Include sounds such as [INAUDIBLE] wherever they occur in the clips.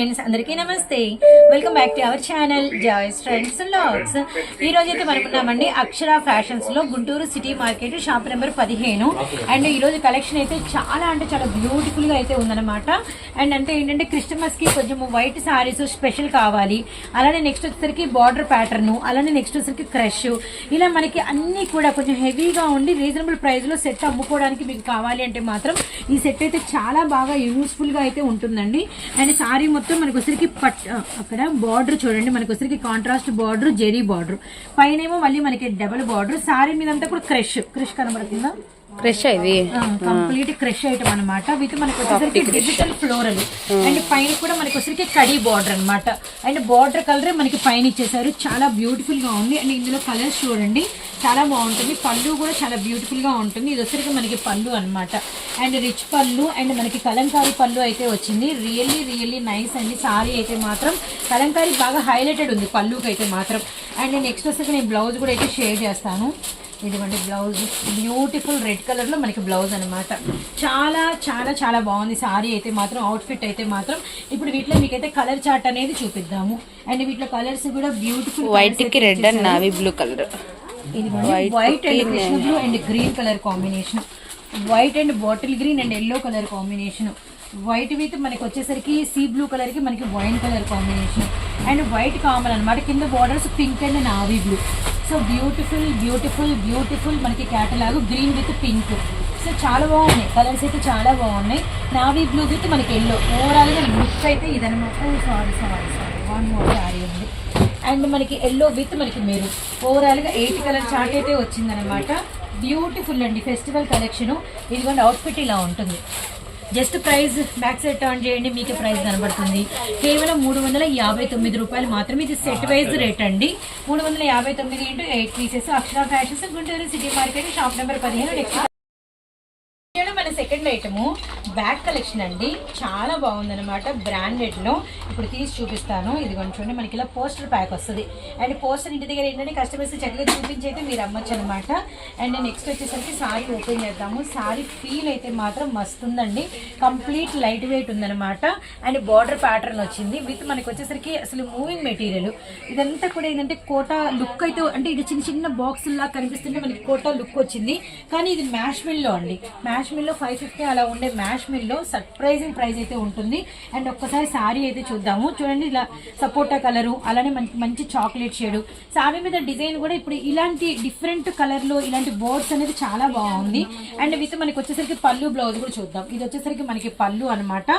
Friends అందరికీ నమస్తే. Welcome back to our channel Joy's friends vlogs ఈ రోజు అయితే మనకున్నామండి Akshara ఫ్యాషన్స్లో Guntur city market shop number పదిహేను. అండ్ ఈ రోజు కలెక్షన్ అయితే చాలా అంటే చాలా బ్యూటిఫుల్గా అయితే ఉందన్నమాట. అండ్ అంటే ఏంటంటే క్రిస్టమస్కి కొంచెం వైట్ సారీస్ స్పెషల్ కావాలి. అలానే నెక్స్ట్ వచ్చేసరికి బార్డర్ ప్యాటర్న్ అలానే నెక్స్ట్ వచ్చేసరికి క్రష్ ఇలా మనకి అన్ని కూడా కొంచెం హెవీగా ఉండి రీజనబుల్ ప్రైస్లో సెట్ అమ్ముకోవడానికి మీకు కావాలి అంటే మాత్రం ఈ సెట్ అయితే చాలా బాగా యూస్ఫుల్గా అయితే ఉంటుందండి. అండ్ సారీ మొత్తం మనకు వచ్చరికి పట్ అక్కడ బార్డర్ చూడండి. మనకు వచ్చరికి కాంట్రాస్ట్ బార్డర్ జెరీ బార్డర్ పైన ఏమో మళ్ళీ మనకి డబుల్ బార్డర్ సారీ మీద అంతా కూడా క్రష్ క్రష్ కనబడుతుందా? ఫ్రెష్ ఇది? కంప్లీట్ క్రష్ ఐటమ్ అనమాట విత్ మనకి వచ్చేసరికి డిజిటల్ ఫ్లోరల్ అండ్ పైన కూడా మనకి వచ్చేసరికి కడీ బార్డర్ అన్నమాట. అండ్ బార్డర్ కలర్ మనకి పైన ఇచ్చేసారు. చాలా బ్యూటిఫుల్గా ఉంది. అండ్ ఇందులో కలర్స్ చూడండి. చాలా బాగుంటుంది. పళ్ళు కూడా చాలా బ్యూటిఫుల్గా ఉంటుంది. ఇది వచ్చేసరికి మనకి పళ్ళు అన్నమాట. అండ్ రిచ్ పళ్ళు. అండ్ మనకి కలంకారీ పళ్ళు అయితే వచ్చింది. రియల్లీ రియల్లీ నైస్ అండి. సారీ అయితే మాత్రం కలంకారీ బాగా హైలైటెడ్ ఉంది. పళ్ళుకి అయితే మాత్రం. అండ్ నెక్స్ట్ వచ్చేసరికి నేను బ్లౌజ్ కూడా అయితే షేర్ చేస్తాను. ఇదిగోండి బ్లౌజ్. బ్యూటిఫుల్ రెడ్ కలర్లో మనకి బ్లౌజ్ అన్నమాట. చాలా చాలా చాలా బాగుంది. సారీ అయితే మాత్రం అవుట్ఫిట్ అయితే మాత్రం. ఇప్పుడు వీటిలో మీకైతే కలర్ చార్ట్ అనేది చూపిద్దాము. అండ్ వీటిలో కలర్స్ కూడా beautiful వైట్కి red and navy blue colour ఇదిగోండి white and Krishna blue and green colour combination white and bottle green and yellow colour combination white with మనకి వచ్చేసరికి సీ బ్లూ కలర్కి మనకి wine colour combination and white common అన్నమాట. కింద borders pink and navy blue so beautiful beautiful beautiful మనకి catalogue. Green with pink so చాలా బాగున్నాయి. Colours అయితే చాలా బాగున్నాయి. నావీ బ్లూ విత్ మనకి ఎల్లో ఓవరాల్గా లుక్ అయితే ఇదనమాట sorry sorry sorry one more sorry ఉంది. అండ్ మనకి ఎల్లో విత్ మనకి మీరు ఓవరాల్గా ఎయిట్ కలర్ చార్ట్ అయితే వచ్చిందనమాట బ్యూటిఫుల్ అండి. ఫెస్టివల్ కలెక్షన్ ఇదిగోండి అవుట్ఫిట్ ఇలా ఉంటుంది. Just price back side turn చేయండి మీకే ప్రైస్ కనబడుతుంది. కేవలం మూడు వందల యాభై తొమ్మిది రూపాయలు మాత్రమే ఇది సెట్ వైజ్ రేట్ అండి. మూడు వందల యాభై తొమ్మిది into eight pieces Akshara fashions Guntur city market shop number పదిహేను నెక్స్ట్ మన సెకండ్ ఐటమ్ బ్యాగ్ కలెక్షన్ అండి. చాలా బాగుందనమాట బ్రాండెడ్లో. ఇప్పుడు తీసి చూపిస్తాను. ఇది చూడండి మనకి ఇలా పోస్టర్ ప్యాక్ వస్తుంది. అండ్ పోస్టర్ ఇంటి దగ్గర ఏంటంటే కస్టమర్స్ చక్కగా చూపించి అయితే మీరు అమ్మచ్చు అనమాట అండ్ నెక్స్ట్ వచ్చేసరికి సారీ ఓపెన్ చేద్దాము. సారీ ఫీల్ అయితే మాత్రం మస్తు ఉందండి. కంప్లీట్ లైట్ వెయిట్ ఉందన్నమాట. అండ్ బార్డర్ ప్యాటర్న్ వచ్చింది. విత్ మనకి వచ్చేసరికి అసలు మూవింగ్ మెటీరియల్ ఇదంతా కూడా ఏంటంటే కోటా లుక్ అయితే అంటే ఇది చిన్న చిన్న బాక్స్ లా కనిపిస్తుంటే మనకి కోటా లుక్ వచ్చింది. కానీ ఇది మ్యాష్మిల్లో అండి. మ్యాష్మిల్లో మిల్లో ఫైవ్ ఫిఫ్టీ అలా ఉండే మ్యాష్ మిల్లో సర్ప్రైజింగ్ ప్రైస్ అయితే ఉంటుంది. అండ్ ఒక్కసారి శారీ అయితే చూద్దాము. చూడండి ఇలా సపోటా కలరు అలానే మంచి మంచి చాక్లెట్ షేడు సారీ మీద డిజైన్ కూడా ఇప్పుడు ఇలాంటి డిఫరెంట్ కలర్లో ఇలాంటి బోర్డ్స్ అనేది చాలా బాగుంది. అండ్ విత్ మనకి వచ్చేసరికి పళ్ళు బ్లౌజ్ కూడా చూద్దాం. ఇది వచ్చేసరికి మనకి పళ్ళు అనమాట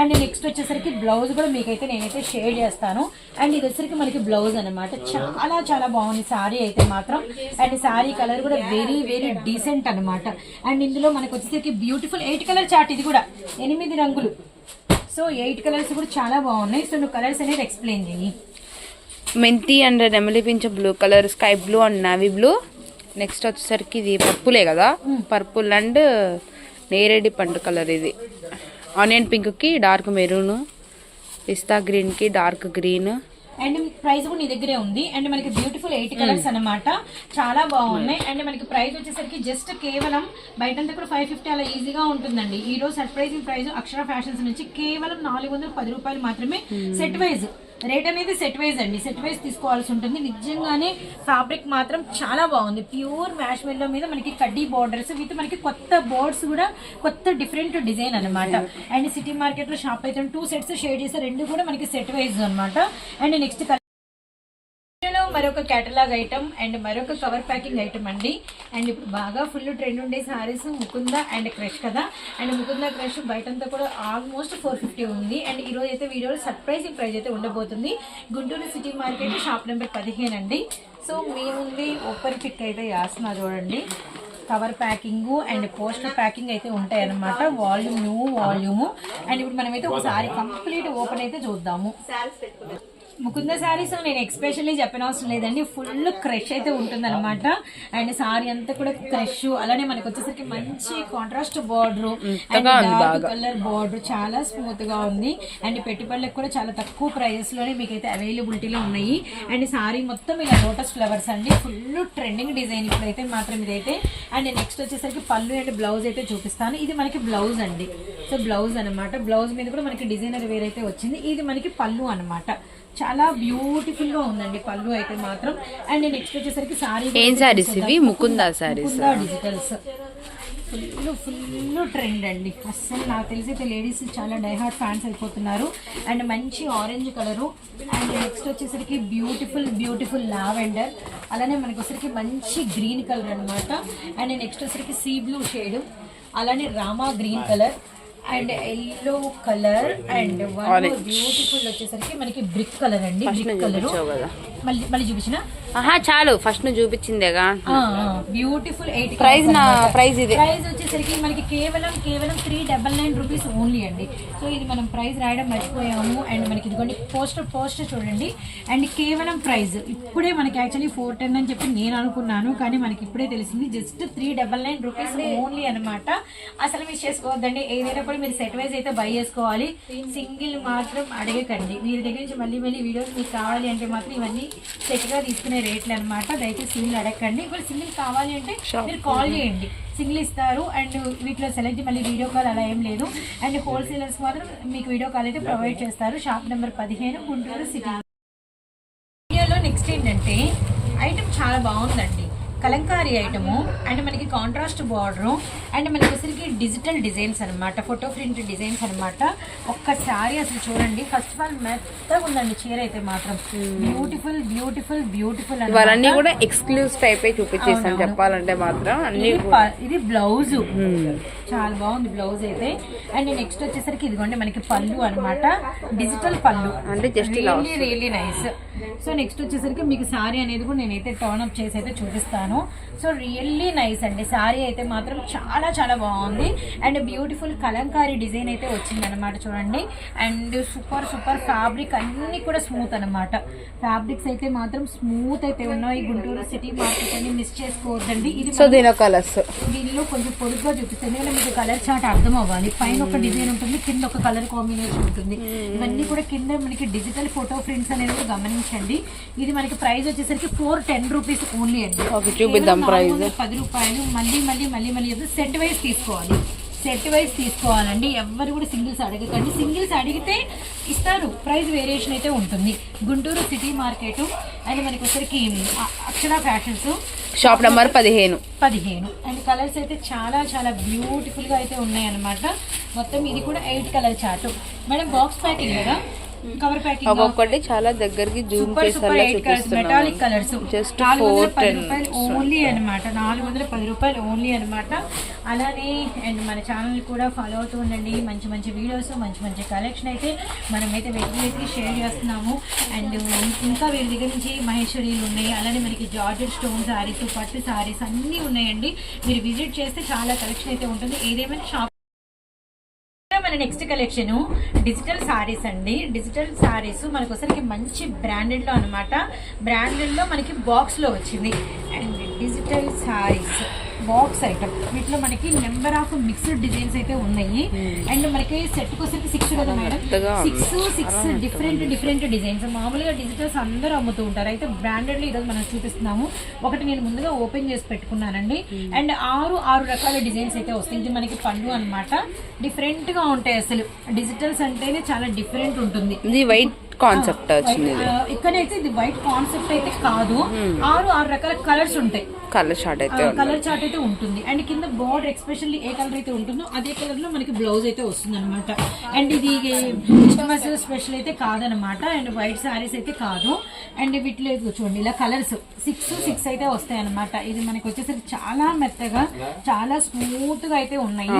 అండ్ నెక్స్ట్ వచ్చేసరికి బ్లౌజ్ కూడా మీకైతే నేనైతే షేర్ చేస్తాను. అండ్ ఇది వచ్చేసరికి మనకి బ్లౌజ్ అనమాట చాలా చాలా బాగుంది సారీ అయితే మాత్రం. అండ్ సారీ కలర్ కూడా వెరీ వెరీ డీసెంట్ అన్నమాట. అండ్ ఇందులో మనకు వచ్చేసరికి బ్యూటిఫుల్ ఎయిట్ కలర్ చార్ట్ ఇది కూడా. ఎనిమిది రంగులు. సో ఎయిట్ కలర్స్ కూడా చాలా బాగున్నాయి. సో నువ్వు కలర్స్ అనేది ఎక్స్ప్లెయిన్ చేయి. మెంతి అండ్ నెమలి Pincha blue colour sky blue and navy blue. Next వచ్చేసరికి ఇది పర్పులే కదా. పర్పుల్ అండ్ నేరేడి పండు కలర్ ఇది. ఆనియన్ పింక్కి డార్క్ మెరూన్ పిస్తా గ్రీన్కి డార్క్ గ్రీన్. అండ్ ప్రైస్ కూడా నీ దగ్గరే ఉంది. అండ్ మనకి బ్యూటిఫుల్ ఎయిట్ కలర్స్ అన్నమాట. చాలా బాగున్నాయి. అండ్ మనకి ప్రైస్ వచ్చేసరికి జస్ట్ కేవలం బయటంతా కూడా ఫైవ్ ఫిఫ్టీ అలా ఈజీగా ఉంటుందండి. ఈ రోజు సర్ప్రైజింగ్ ప్రైస్ అక్షర ఫ్యాషన్స్ నుంచి కేవలం నాలుగు వందల పది రూపాయలు మాత్రమే సెట్ వైజ్ రేట్ అనేది సెట్ వైజ్ అండి. సెట్ వైజ్ తీసుకోవాల్సి ఉంటుంది. నిజంగానే ఫ్యాబ్రిక్ మాత్రం చాలా బాగుంది. ప్యూర్ మ్యాష్ మెల్లో మీద మనకి కడ్డీ బార్డర్స్ విత్ మనకి కొత్త బోర్డ్స్ కూడా కొత్త డిఫరెంట్ డిజైన్ అన్నమాట. అండ్ సిటీ మార్కెట్లో షాప్ అయితే టూ సెట్స్ షేడ్ చేస్తే రెండు కూడా మనకి సెట్ వైజ్ అన్నమాట. అండ్ నెక్స్ట్ మరొక కేటలాగ్ ఐటమ్ అండ్ మరొక కవర్ ప్యాకింగ్ ఐటమ్ అండి. అండ్ ఇప్పుడు బాగా ఫుల్ ట్రెండ్ ఉండే సారీస్ ముకుంద అండ్ క్రష్ కదా. అండ్ ముకుంద క్రష్ బయటంతా కూడా ఆల్మోస్ట్ ఫోర్ ఫిఫ్టీ ఉంది. అండ్ ఈరోజు అయితే వీడియోలో సర్ప్రైజింగ్ ప్రైస్ అయితే ఉండబోతుంది. Guntur city market shop number పదిహేను అండి. సో మీ ముందు ఓపెన్ పిక్ అయితే వేస్తున్నా చూడండి. Cover packing and poster packing అయితే ఉంటాయి అనమాట వాల్యూమ్ న్యూ వాల్యూమ్ అండ్ ఇప్పుడు మనమైతే ఒకసారి కంప్లీట్ ఓపెన్ అయితే చూద్దాము. ముకుంద శారీస్ నేను ఎక్స్పెషల్లీ చెప్పిన అవసరం లేదండి. ఫుల్ క్రష్ అయితే ఉంటుంది అనమాట అండ్ సారీ అంతా కూడా క్రష్. అలానే మనకి వచ్చేసరికి మంచి contrast border and colour border చాలా స్మూత్గా ఉంది. అండ్ పెట్టుబడులకు కూడా చాలా తక్కువ ప్రైజెస్లోనే మీకు అయితే అవైలబిలిటీలో ఉన్నాయి. అండ్ సారీ మొత్తం ఇలా లోటస్ ఫ్లవర్స్ అండి. ఫుల్ ట్రెండింగ్ డిజైన్ ఇప్పుడైతే మాత్రం ఇదైతే. అండ్ నెక్స్ట్ వచ్చేసరికి పళ్ళు అండ్ బ్లౌజ్ అయితే చూపిస్తాను. ఇది మనకి బ్లౌజ్ అండి. సో బ్లౌజ్ అన్నమాట. బ్లౌజ్ మీద కూడా మనకి డిజైనర్ వేర్ అయితే వచ్చింది. ఇది మనకి పళ్ళు అన్నమాట. చాలా బ్యూటిఫుల్గా ఉందండి పళ్ళు అయితే మాత్రం. అండ్ నెక్స్ట్ వచ్చేసరికి సారీ ఏం సారీస్ ఇవి? Mukunda saris digitals full full trend అండి. అస్సలు నాకు తెలిసి అయితే లేడీస్ చాలా డైహార్ట్ ఫ్యాన్స్ అయిపోతున్నారు. అండ్ మంచి ఆరెంజ్ కలరు అండ్ నెక్స్ట్ వచ్చేసరికి బ్యూటిఫుల్ బ్యూటిఫుల్ లావెండర్ అలానే మనకి వచ్చేసరికి మంచి గ్రీన్ కలర్ అన్నమాట. అండ్ నెక్స్ట్ వచ్చేసరికి సీ బ్లూ షేడ్ అలానే Rama green colour and yellow colour and one beautiful వచ్చేసరికి మనకి బ్రిక్ కలర్ అండి. Brick colour. మళ్ళీ మళ్ళీ చూపించిన? ఆహా చాలు. ఫస్ట్ నువ్వు చూపించిందేగా. బ్యూటిఫుల్ ఎయిట్ ప్రైస్ నా ప్రైస్ ఇది. ప్రైస్ వచ్చేసరికి మనకి కేవలం కేవలం three double nine rupees only అండి. సో ఇది మనం ప్రైస్ రాయడం మర్చిపోయాము. అండ్ మనకి ఇదిగోండి పోస్టర్ పోస్టర్ చూడండి. అండ్ కేవలం ప్రైస్ ఇప్పుడే మనకి యాక్చువల్లీ ఫోర్ టెన్ అని చెప్పి నేను అనుకున్నాను. కానీ మనకి ఇప్పుడే తెలిసింది just three double nine rupees only అనమాట అసలు మిస్ చేసుకోవద్దండి. ఏదైనా కూడా మీరు సెట్ వైజ్ అయితే బై చేసుకోవాలి. సింగిల్ మాత్రం అడగకండి. మీరు దగ్గర నుంచి మళ్ళీ మళ్ళీ వీడియోస్ మీకు కావాలి అంటే మాత్రం ఇవన్నీ సెట్గా తీసుకునే రేట్లు అనమాట దయచేసి సింగిల్ అడగండి ఇప్పుడు సింగిల్ కావాలి అంటే మీరు కాల్ చేయండి. సింగిల్ ఇస్తారు అండ్ వీటిలో సెలెక్ట్ మళ్ళీ వీడియో కాల్ అలా ఏం లేదు. అండ్ హోల్సేలర్స్ మాత్రం మీకు వీడియో కాల్ అయితే ప్రొవైడ్ చేస్తారు. షాప్ నెంబర్ పదిహేను గుంటూరు సిటీ వీడియోలో నెక్స్ట్ ఏంటంటే ఐటమ్ చాలా బాగుందండి. కలంకారీ ఐటము అండ్ మనకి కాంట్రాస్ట్ బార్డర్ అండ్ మనకి వచ్చరికి డిజిటల్ డిజైన్స్ అనమాట ఫోటో ప్రింట్ డిజైన్స్ అనమాట ఒక్కసారి అసలు చూడండి. ఫస్ట్ ఆఫ్ ఆల్ మెత్తగా ఉందండి చీర అయితే మాత్రం. బ్యూటిఫుల్ బ్యూటిఫుల్ బ్యూటిఫుల్ ఇవన్నీ కూడా ఎక్స్క్లూజివ్ టైప్ చూపించేసాను చెప్పాలంటే మాత్రం అన్ని ఇది బ్లౌజ్ చాలా బాగుంది బ్లౌజ్ అయితే. అండ్ నెక్స్ట్ వచ్చేసరికి ఇదిగోండి మనకి పళ్ళు అన్నమాట. డిజిటల్ పళ్ళు. అంటే ఇలా really really nice so next వచ్చేసరికి మీకు సారీ అనేది కూడా నేనైతే టర్న్ అప్ చేసి అయితే చూపిస్తాను. సో రియల్లీ నైస్ అండి. సారీ అయితే మాత్రం చాలా చాలా బాగుంది. అండ్ బ్యూటిఫుల్ కలంకారీ డిజైన్ అయితే వచ్చింది అనమాట చూడండి. అండ్ సూపర్ సూపర్ ఫ్యాబ్రిక్ అన్ని కూడా స్మూత్ అనమాట ఫ్యాబ్రిక్స్ అయితే మాత్రం స్మూత్ అయితే ఉన్నాయి. గుంటూరు సిటీ మార్కెట్ అని మిస్ చేసుకోవద్దండి. ఇది సో దీని కలర్స్ దీనిలో కొంచెం పొడుగ్గా చూపిస్తుంది ఎందుకంటే మీకు కలర్ చార్ట్ అర్థం అవ్వాలి. పైన ఒక డిజైన్ ఉంటుంది కింద ఒక కలర్ కాంబినేషన్ ఉంటుంది. ఇవన్నీ కూడా కింద మనకి డిజిటల్ ఫోటో ప్రింట్స్ అనేది గమనించండి ఇది మనకి ప్రైస్ వచ్చేసరికి ఫోర్ టెన్ రూపీస్ ఓన్లీ అండి. చూపిద్దాం ప్రైస్ పది రూపాయలు. మళ్ళీ మళ్ళీ మళ్ళీ మళ్ళీ సెట్ వైజ్ తీసుకోవాలి. సెట్ వైజ్ తీసుకోవాలండి. ఎవ్వరు కూడా సింగిల్స్ అడగకండి. సింగిల్స్ అడిగితే ఇస్తారు. ప్రైస్ వేరియేషన్ అయితే ఉంటుంది. గుంటూరు సిటీ మార్కెట్ అండ్ మనకి వచ్చరికి అక్షర ఫ్యాషన్స్ షాప్ నెంబర్ పదిహేను. పదిహేను. అండ్ కలర్స్ అయితే చాలా చాలా బ్యూటిఫుల్గా అయితే ఉన్నాయి అన్నమాట మొత్తం ఇది కూడా eight colour chart madam box packing కదా? ఒక్కొక్కటి చాలా దగ్గరికి జూమ్ చేసేలా మెటాలిక్ చూపిస్తున్నాను. కలర్స్ four పది. రూపాయలు ఓన్లీ అనమాట నాలుగు వందల పది రూపాయలు ఓన్లీ అనమాట అలానే అండ్ మన ఛానల్ కూడా ఫాలో అవుతూ ఉండండి. మంచి మంచి వీడియోస్ మంచి మంచి కలెక్షన్ అయితే మనమైతే వెతికి వెతికి షేర్ చేస్తున్నాము. అండ్ ఇంకా వీళ్ళ దగ్గర నుంచి మహేశ్వరీలు ఉన్నాయి. అలానే మనకి జార్జెట్ స్టోన్ సారీస్ పట్టు సారీస్ అన్నీ ఉన్నాయండి. మీరు విజిట్ చేస్తే చాలా కలెక్షన్ అయితే ఉంటుంది. ఏదేమైనా షాప్ మన నెక్స్ట్ కలెక్షన్ డిజిటల్ సారీస్ అండి. డిజిటల్ సారీస్ మనకు ఒకసారికి మంచి బ్రాండెడ్లో అనమాట బ్రాండెడ్లో మనకి బాక్స్లో వచ్చింది. And digital saris box item వీటిలో మనకి నెంబర్ ఆఫ్ మిక్స్డ్ డిజైన్స్ అయితే ఉన్నాయి. అండ్ మనకి సెట్ వచ్చరికి సిక్స్ కదా madam. Six six different different designs మామూలుగా డిజిటల్స్ అందరూ అమ్ముతూ ఉంటారు. అయితే బ్రాండెడ్లో ఈరోజు మనం చూపిస్తున్నాము. ఒకటి నేను ముందుగా ఓపెన్ చేసి పెట్టుకున్నానండి. అండ్ ఆరు ఆరు రకాల డిజైన్స్ అయితే వస్తాయి. ఇది మనకి పళ్ళు అన్నమాట. డిఫరెంట్గా ఉంటాయి అసలు. డిజిటల్స్ అంటేనే చాలా డిఫరెంట్ ఉంటుంది. ఇది వైట్ కాన్సెప్ట్ వచ్చింది ఇక్కడైతే ఇది వైట్ కాన్సెప్ట్ అయితే కాదు. ఆరు ఆరు రకాల కలర్స్ ఉంటాయి. కలర్ షార్ట్ అయితే. కలర్ చార్ట్ అయితే ఉంటుంది. అండ్ కింద బార్డర్ ఎక్స్పెషల్లీ ఏ కలర్ అయితే ఉంటుందో అదే కలర్లో మనకి బ్లౌజ్ అయితే వస్తుంది అనమాట అండ్ ఇది స్పెషల్ అయితే కాదనమాట అండ్ వైట్ సారీస్ అయితే కాదు. అండ్ వీటిలో చూడండి ఇలా కలర్స్ సిక్స్ సిక్స్ అయితే వస్తాయి అనమాట ఇది మనకి వచ్చేసరికి చాలా మెత్తగా చాలా స్మూత్గా అయితే ఉన్నాయి.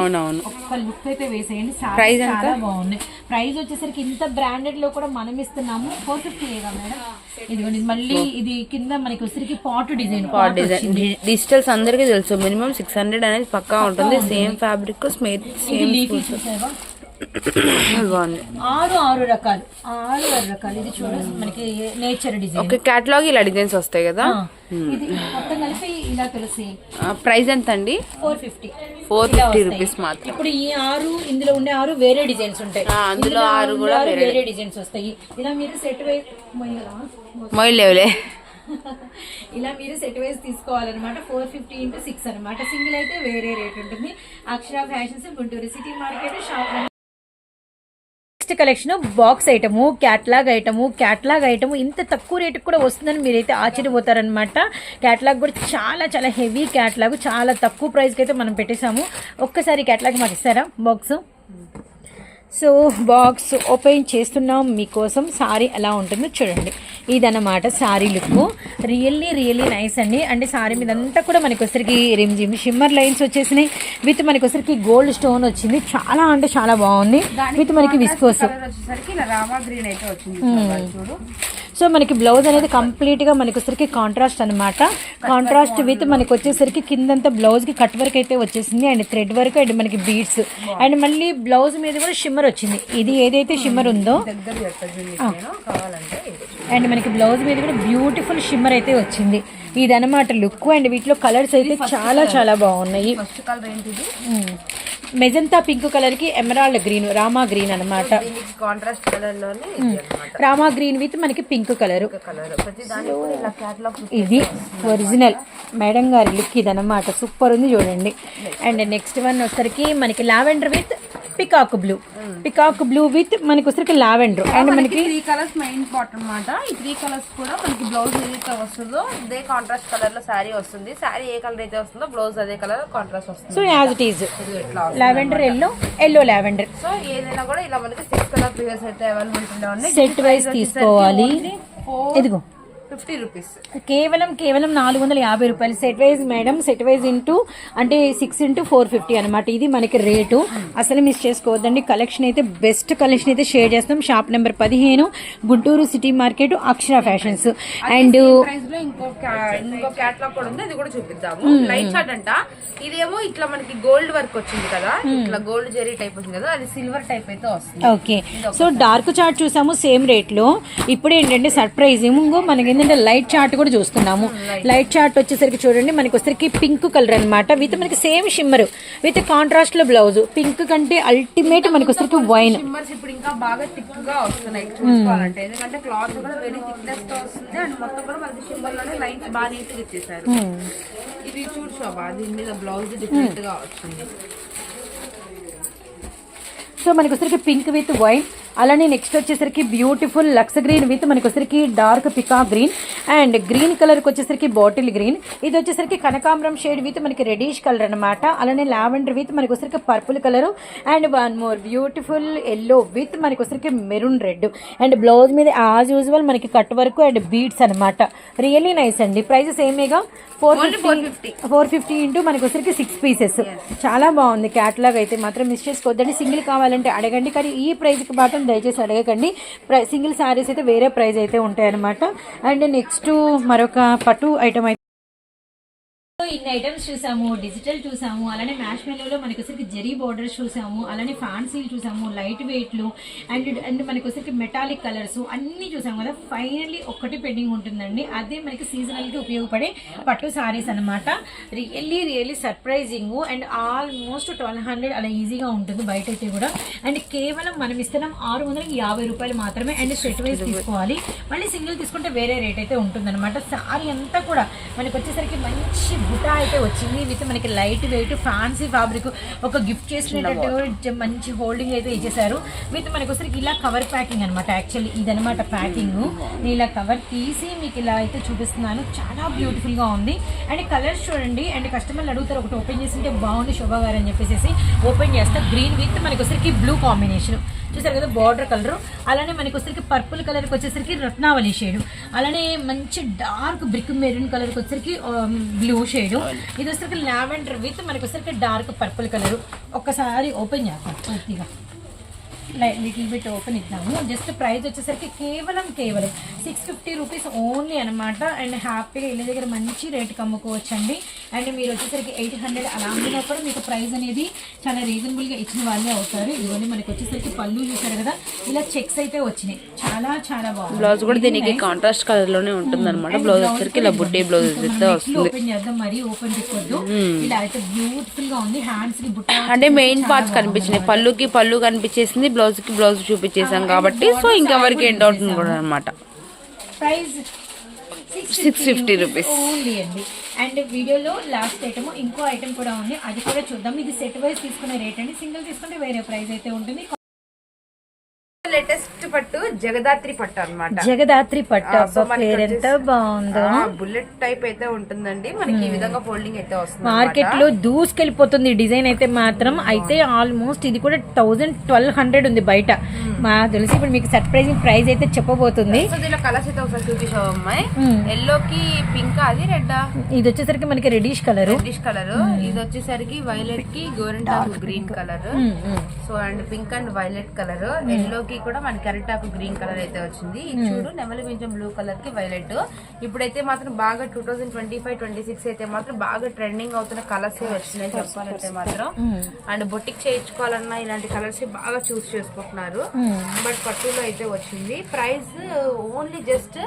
ఒక్క లుక్ అయితే వేసేయండి? చాలా బాగున్నాయి. ప్రైస్ వచ్చేసరికి ఇంత బ్రాండెడ్లో కూడా మనం ఇస్తున్నాము ఫోర్ ఫిఫ్టీ మేడం. ఇదిగోండి మళ్ళీ ఇది కింద మనకి వచ్చేసరికి pot design pot design. Digitals అందరికీ తెలుసు. మినిమం సిక్స్ హండ్రెడ్ అనేది పక్కా ఉంటుంది. సేమ్ ఫ్యాబ్రిక్ సేమ్ ఇది లీఫీ చూసావా? బాగుంది ఆరు ఆరు రకాలు. ఆరు ఆరు రకాలు. ఇది చూడు మనకి నేచర్ డిజైన్ ఒక క్యాటలాగ్ ఇలా డిజైన్స్ వస్తాయి కదా? ఇది మొత్తం కలిపి ఇలా తెలిసి ప్రైస్ ఎంత అండి four fifty four fifty rupees మాత్రం. ఇప్పుడు ఈ ఆరు ఇందులో ఉండే ఆరు వేరే డిజైన్స్ ఉంటాయి. అందులో ఆరు కూడా వేరే. డిజైన్స్ వస్తాయి. ఇలా మీరు సెట్ వైజ్ మొయ్ లేవులే. [LAUGHS] ఇలా మీరు సెట్ వైజ్ తీసుకోవాలన్నమాట. ఫోర్ ఫిఫ్టీ ఇంటూ సిక్స్ అనమాట సింగిల్ అయితే వేరే రేట్ ఉంటుంది. Akshara fashions Guntur city market shop next collection box item catalogue item catalogue item ఇంత తక్కువ రేటుకి కూడా వస్తుందని మీరైతే ఆశ్చర్యపోతారనమాట క్యాట్లాగ్ కూడా చాలా చాలా హెవీ క్యాట్లాగ్ చాలా తక్కువ ప్రైస్కి అయితే మనం పెట్టేశాము. ఒక్కసారి క్యాట్లాగ్ మాకు ఇస్తారా? బాక్స్? సో బాక్స్ ఓపెన్ చేస్తున్నాం మీకోసం. సారీ ఎలా ఉంటుందో చూడండి. ఇదన్నమాట sari look. Really really nice అండి. అంటే సారీ మీద అంతా కూడా మనకి వచ్చరికి రిమ్ జిమ్ షిమ్మర్ లైన్స్ వచ్చేసినాయి. విత్ మనకి వచ్చరికి గోల్డ్ స్టోన్ వచ్చింది. చాలా అంటే చాలా బాగుంది. విత్ మనకి విస్కోస్ రామా గ్రీన్ అయితే వచ్చింది. సో మనకి బ్లౌజ్ అనేది కంప్లీట్గా మనకి వచ్చరికి కాంట్రాస్ట్ అన్నమాట. కాంట్రాస్ట్ విత్ మనకి వచ్చేసరికి కిందంతా బ్లౌజ్కి కట్ వర్క్ అయితే వచ్చేసింది. అండ్ థ్రెడ్ వర్క్ అండ్ మనకి బీడ్స్ అండ్ మళ్ళీ బ్లౌజ్ మీద కూడా షిమ్మర్ వచ్చింది. ఇది ఏదైతే షిమ్మర్ ఉందో. ఇది. అండ్ మనకి బ్లౌజ్ మీద కూడా బ్యూటిఫుల్ షిమ్మర్ అయితే వచ్చింది. ఇదన్నమాట లుక్ అండ్ వీటిలో కలర్స్ అయితే చాలా చాలా బాగున్నాయి. ఫస్ట్ కలర్ ఏంటిది? మెజంతా పింక్ కలర్కి ఎమరాల్డ్ గ్రీన్ రామా గ్రీన్ అన్నమాట. దీనికి కాంట్రాస్ట్ కలర్లోనే రామా గ్రీన్ విత్ మనకి పింక్ కలర్. ఇది ఒరిజినల్. మేడం గారి లుక్ ఇదన్నమాట. సూపర్ ఉంది చూడండి. అండ్ నెక్స్ట్ వన్ వచ్చరికి మనకి lavender with peacock blue. Peacock blue with మనకి వచ్చరికి లావెండర్. అండ్ మనకి త్రీ కలర్స్ మెయిన్ ఇంపార్టెంట్ అన్నమాట. ఈ త్రీ కలర్స్ కూడా మనకి బ్లౌజ్ ఏదైతే వస్తుందో ఇదే కాంట్రాస్ట్ కలర్లో శారీ వస్తుంది. శారీ ఏ కలర్ అయితే వస్తుందో బ్లౌజ్ అదే కలర్ కాంట్రాస్ట్ వస్తుంది. So as it is lavender yellow yellow lavender. So ఏదైనా కూడా ఇలా మనకి సిక్స్ కలర్ ప్రీవియస్ అయితే అవైలబుల్ సెట్ వైజ్ తీసుకోవాలి. ఇదిగో. Fifty rupees. కేవలం కేవలం నాలుగు వందల యాభై రూపాయలు. Set wise madam set wise into అంటే సిక్స్ ఇంటూ ఫోర్ ఫిఫ్టీ అనమాట ఇది మనకి రేటు. అసలు మిస్ చేసుకోవద్దండి. కలెక్షన్ అయితే బెస్ట్ కలెక్షన్ అయితే షేర్ చేస్తాం. షాప్ నెంబర్ పదిహేను Guntur city market Akshara fashions and ఇంకో ca- ఇంకో క్యాట్లాగ్ కూడా ఉంది. అది కూడా చూపిద్దాము. లైట్ చార్ట్ అంట. ఇదేమో ఇట్లా మనకి గోల్డ్ వర్క్ వచ్చింది కదా. ఇట్లా గోల్డ్ జెరీ టైప్ వచ్చింది కదా. అది సిల్వర్ టైప్ అయితే వస్తుంది. ఓకే సో డార్క్ చార్ట్ చూసాము సేమ్ రేట్లో. ఇప్పుడు ఏంటంటే సర్ప్రైజింగ్ మనకి ఏంటంటే లైట్ చార్ట్ కూడా చూస్తున్నాము. లైట్. చార్ట్ వచ్చేసరికి చూడండి మనకి వచ్చేసరికి పింక్ కలర్ అన్నమాట. విత్ మనకి సేమ్ షిమ్మర్. విత్ కాంట్రాస్ట్లో బ్లౌజ్ పింక్ కంటే అల్టిమేట్ మనకి వచ్చేసరికి వైన్ షిమ్మర్స్ ఇప్పుడు ఇంకా బాగా థిక్గా వస్తున్నాయి చూసుకోవాలంటే. ఎందుకంటే క్లాత్ కూడా వెరీ థిక్నెస్తో వస్తుంది అండ్ మొత్తం కూడా మనకి షిమ్మర్లోనే లైన్స్ బాగా నీట్గా ఇచ్చేసారు ఇది చూడు శోభా దీని మీద బ్లౌజ్ డిఫరెంట్గా వచ్చింది. సో మనకి వచ్చరికి పింక్ విత్ వైన్. అలానే నెక్స్ట్ వచ్చేసరికి బ్యూటిఫుల్ లక్స్ గ్రీన్ విత్ మనకి వచ్చరికి డార్క్ పికా గ్రీన్ అండ్ గ్రీన్ కలర్కి వచ్చేసరికి బాటిల్ గ్రీన్ ఇది వచ్చేసరికి కనకాంబరం షేడ్ విత్ మనకి రెడిష్ కలర్ అన్నమాట. అలానే లావెండర్ విత్ మనకి వచ్చరికి purple colour and one more beautiful yellow with మనకి వచ్చరికి మెరూన్ రెడ్ అండ్ బ్లౌజ్ మీద యాజ్ యూజువల్ మనకి కట్ వర్క్ అండ్ బీడ్స్ అన్నమాట. రియల్లీ నైస్ అండి. Prices ఏమేగా? Four fifty four fifty into మనకి వచ్చరికి సిక్స్ పీసెస్ చాలా బాగుంది. క్యాటలాగ్ అయితే మాత్రం మిస్ చేసుకోవద్దండి. సింగిల్ కావాలంటే అడగండి. కానీ ఈ ప్రైజ్కి మాత్రం దయచేసి అడగకండి. సింగిల్ శారీస్ అయితే వేరే ప్రైస్ అయితే ఉంటాయన్నమాట. అండ్ నెక్స్ట్ మరొక పట్టు ఐటమ్ అయితే ఇన్ని ఐటమ్స్ చూసాము డిజిటల్ చూసాము అలానే మ్యాష్ మెలోలో మనకి వచ్చరికి జెరీ బార్డర్స్ చూసాము అలానే ఫ్యాన్సీలు చూసాము లైట్ వెయిట్లు అండ్ అండ్ మనకి వచ్చరికి మెటాలిక్ కలర్స్ అన్నీ చూసాము కదా. ఫైనల్లీ ఒక్కటి పెండింగ్ ఉంటుందండి. అదే మనకి సీజనల్కి ఉపయోగపడే పట్టు సారీస్ అనమాట really really surprising and almost twelve hundred అలా ఈజీగా ఉంటుంది బయట అయితే కూడా. అండ్ కేవలం మనం ఇస్తున్నాం ఆరు వందల యాభై రూపాయలు మాత్రమే. అండ్ సెట్ వైజ్ తీసుకోవాలి. మళ్ళీ సింగిల్ తీసుకుంటే వేరే రేట్ అయితే ఉంటుందన్నమాట. సారీ అంతా కూడా మనకి వచ్చేసరికి మంచి బుటా అయితే వచ్చింది విత్ మనకి లైట్ వెయిట్ ఫ్యాన్సీ ఫ్యాబ్రిక్ ఒక గిఫ్ట్ చేసినట్టు మంచి హోల్డింగ్ అయితే ఇచ్చేసారు విత్ మనకి వచ్చేసరికి ఇలా కవర్ ప్యాకింగ్ అనమాట యాక్చువల్లీ ఇదనమాట ప్యాకింగ్ నేను ఇలా కవర్ తీసి మీకు ఇలా అయితే చూపిస్తున్నాను. చాలా బ్యూటిఫుల్గా ఉంది. అండ్ కలర్స్ చూడండి. అండ్ కస్టమర్లు అడుగుతారు ఒకటి ఓపెన్ చేసింటే బాగుంది శోభా గారు అని చెప్పేసి ఓపెన్ చేస్తే గ్రీన్ విత్ మనకి వచ్చేసరికి బ్లూ కాంబినేషన్ చూసారు కదా బార్డర్ కలర్ అలానే మనకి వచ్చేసరికి పర్పుల్ కలర్కి వచ్చేసరికి రత్నావళి షేడ్ అలానే మంచి డార్క్ బ్రిక్ మెరూన్ కలర్కి వచ్చేసరికి బ్లూ షేడ్ ఇది వచ్చేసరికి లావెండర్ విత్ మనకి వచ్చేసరికి డార్క్ పర్పుల్ కలర్. ఒక్కసారి ఓపెన్ చేద్దాం పూర్తిగా. లిటిల్ బిట్ ఓపెన్ ఇద్దాము జస్ట్ ప్రైస్ వచ్చేసరికి కేవలం కేవలం సిక్స్ ఫిఫ్టీ రూపీస్ ఓన్లీ అనమాట అండ్ హ్యాపీగా ఇళ్ళ దగ్గర మంచి రేటుకి అమ్ముకోవచ్చండి. అండ్ మీరు వచ్చేసరికి ఎయిట్ హండ్రెడ్ అలా అమ్మినా కూడా మీకు ప్రైస్ అనేది చాలా రీజనబుల్గా ఇచ్చిన వాళ్ళే అవుతారు. ఇదిగోండి మనకి వచ్చేసరికి పళ్ళు చూసారు కదా ఇలా చెక్స్ అయితే వచ్చినాయి. చాలా చాలా బాగుంది. బ్లౌజ్ కూడా దీనికి కాంట్రాస్ట్ కలర్లోనే ఉంటుంది అనమాట బ్లౌజ్ వచ్చరికి ఇలా బుట్టి బ్లౌజ్ అయితే వస్తుంది. ఓపెన్ చేద్దాం మరి ఓపెన్ తిప్పొద్దు ఇలా అయితే బ్యూటిఫుల్గా ఉంది. హ్యాండ్స్కి బుట్ట అంటే మెయిన్ పార్ట్స్ కనిపించినాయి. పళ్ళుకి పళ్ళు కనిపించేసింది బ్లౌజ్కి బ్లౌజ్ చూపించేసాం కాబట్టి సో ఇంకా ఎవరికి ఎండ్ అవుతుంది కూడా అనమాట price six fifty rupees only అండి. అండ్ వీడియోలో లాస్ట్ ఐటమ్ ఇంకో ఐటమ్ కూడా ఉంది. అది కూడా చూద్దాం. ఇది సెట్ వైజ్ తీసుకునే రేట్ అండి. సింగిల్ తీసుకుంటే వేరే ప్రైస్ అయితే ఉంటుంది. లేటెస్ట్ పట్టు జగదాత్రి పట్టు అనమాట జగదాత్రి పట్టు. ఎంత బాగుందో. బుల్లెట్ టైప్ అయితే ఉంటుందండి. మనకి ఈ విధంగా ఫోల్డింగ్ అయితే వస్తుంది మార్కెట్లో దూసుకెళ్ళిపోతుంది. డిజైన్ అయితే మాత్రం అయితే ఆల్మోస్ట్ ఇది కూడా థౌజండ్ ట్వెల్వ్ హండ్రెడ్ ఉంది బయట. మా తెలిసి. ఇప్పుడు మీకు సర్ప్రైజింగ్ ప్రైస్ అయితే చెప్పబోతుంది. కలర్స్ అయితే ఒకసారి చూపించావు అమ్మాయి? పింక్ అది రెడ్ ఇది వచ్చేసరికి మనకి రెడిష్ కలర్ రెడ్డిష్ కలర్ ఇది వచ్చేసరికి వైలెట్కి గోరెంటాకు green colour so and pink and violet colour yellow కి కూడా మనకి అరిటాకు గ్రీన్ కలర్ అయితే వచ్చింది. చూడు నెమలి పింఛం బ్లూ కలర్కి వైలెట్ ఇప్పుడైతే మాత్రం బాగా two thousand twenty five twenty six అయితే మాత్రం బాగా ట్రెండింగ్ అవుతున్న కలర్స్ వచ్చినాయి చెప్పాలంటే మాత్రం. అండ్ బొట్టికి చేయించుకోవాలన్నా ఇలాంటి కలర్స్ బాగా చూస్ చేసుకుంటున్నారు. బట్ పట్టులో అయితే వచ్చింది. Price only just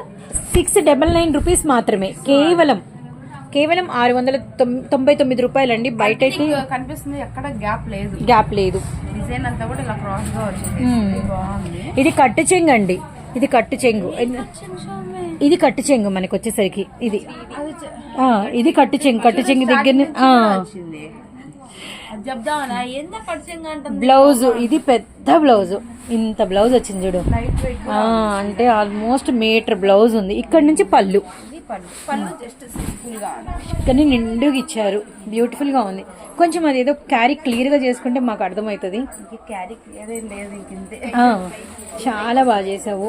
six double nine rupees మాత్రమే. కేవలం కేవలం ఆరు వందల తొంభై తొమ్మిది రూపాయలండి. బయట అయితే కనిపిస్తుంది. ఎక్కడ గ్యాప్ లేదు. గ్యాప్ లేదు. డిజైన్ అంతా కూడా ఇలా క్రాస్గా వచ్చింది బాగుంది. ఇది కట్టు చెంగు. అండి ఇది కట్టు చెంగు ఇది కట్టు చెంగు మనకి వచ్చేసరికి ఇది ఆ, ఇది కట్టు చెంగు. కట్టు చెంగు దగ్గర చెప్దామనా? ఎంత బ్లౌజ్ ఇది పెద్ద బ్లౌజ్. ఇంత బ్లౌజ్ వచ్చింది చూడు. అంటే ఆల్మోస్ట్ మీటర్ బ్లౌజ్ ఉంది. ఇక్కడ నుంచి పళ్ళు. కానీ నిండుగా ఇచ్చారు. బ్యూటిఫుల్గా ఉంది. కొంచెం అది ఏదో క్యారీ క్లియర్గా చేసుకుంటే మాకు అర్థమవుతుంది. చాలా బాగా చేసావు.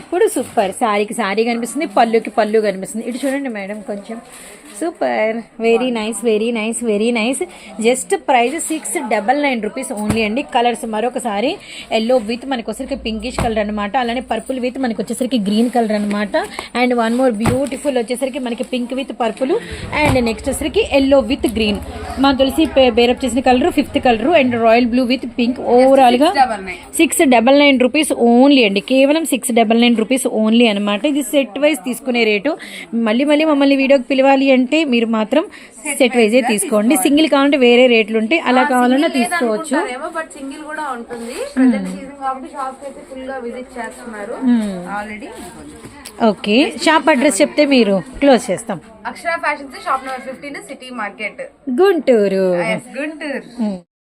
ఇప్పుడు సూపర్. శారీకి శారీ కనిపిస్తుంది పళ్ళుకి పళ్ళు కనిపిస్తుంది. ఇటు చూడండి మేడం కొంచెం. Super. Very nice very nice very nice just price six double nine rupees only అండి. కలర్స్ మరొకసారి ఎల్లో విత్ మనకి వచ్చేసరికి పింకిష్ కలర్ అనమాట అలానే పర్పుల్ విత్ మనకు వచ్చేసరికి గ్రీన్ కలర్ అనమాట అండ్ వన్ మోర్ బ్యూటిఫుల్ వచ్చేసరికి మనకి pink with purple and next వచ్చేసరికి ఎల్లో విత్ గ్రీన్ మా తులసి బేరప్ చేసిన colour fifth colour and royal blue with pink. ఓవరాల్గా double nine six double nine rupees only అండి. కేవలం six double nine rupees only అనమాట ఇది సెట్ వైజ్ తీసుకునే రేటు. మళ్ళీ మళ్ళీ మమ్మల్ని వీడియోకి పిలవాలి అంటే మీరు మాత్రం సెట్ వైజే తీసుకోండి. సింగిల్ కావాలంటే వేరే రేట్లు ఉంటాయి. అలా కావాలన్నా తీసుకోవచ్చు. ఏమో బట్ సింగిల్ కూడా ఉంటుంది. ప్రజెంట్ సీజన్ కాబట్టి షాప్ అయితే ఫుల్గా విజిట్ చేస్తున్నారు ఆల్రెడీ ఓకే షాప్ అడ్రస్ చెప్తే మీరు క్లోజ్ చేస్తాం. Akshara fashions shop number fifteen city market. Guntur. Guntur. ఉమ్.